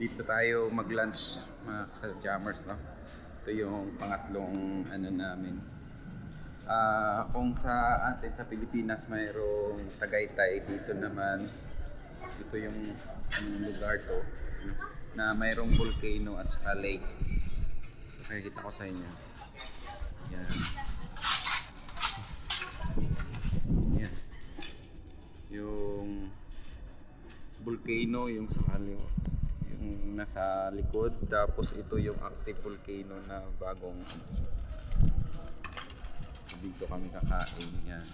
Dito tayo mag-lunch mga ka-jammers, no? Ito yung pangatlong ano namin. Ah, kung sa atin sa Pilipinas mayroong Tagaytay, dito naman ito yung anong lugar to na mayroong volcano at saka lake. Pakikita ko sa inyo. Yan. Yan. Yung volcano yung sa kaliwa nasa likod tapos ito yung active volcano na bagong dito kami kakain yan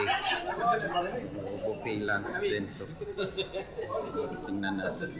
buffet buffet lunch din to tingnan natin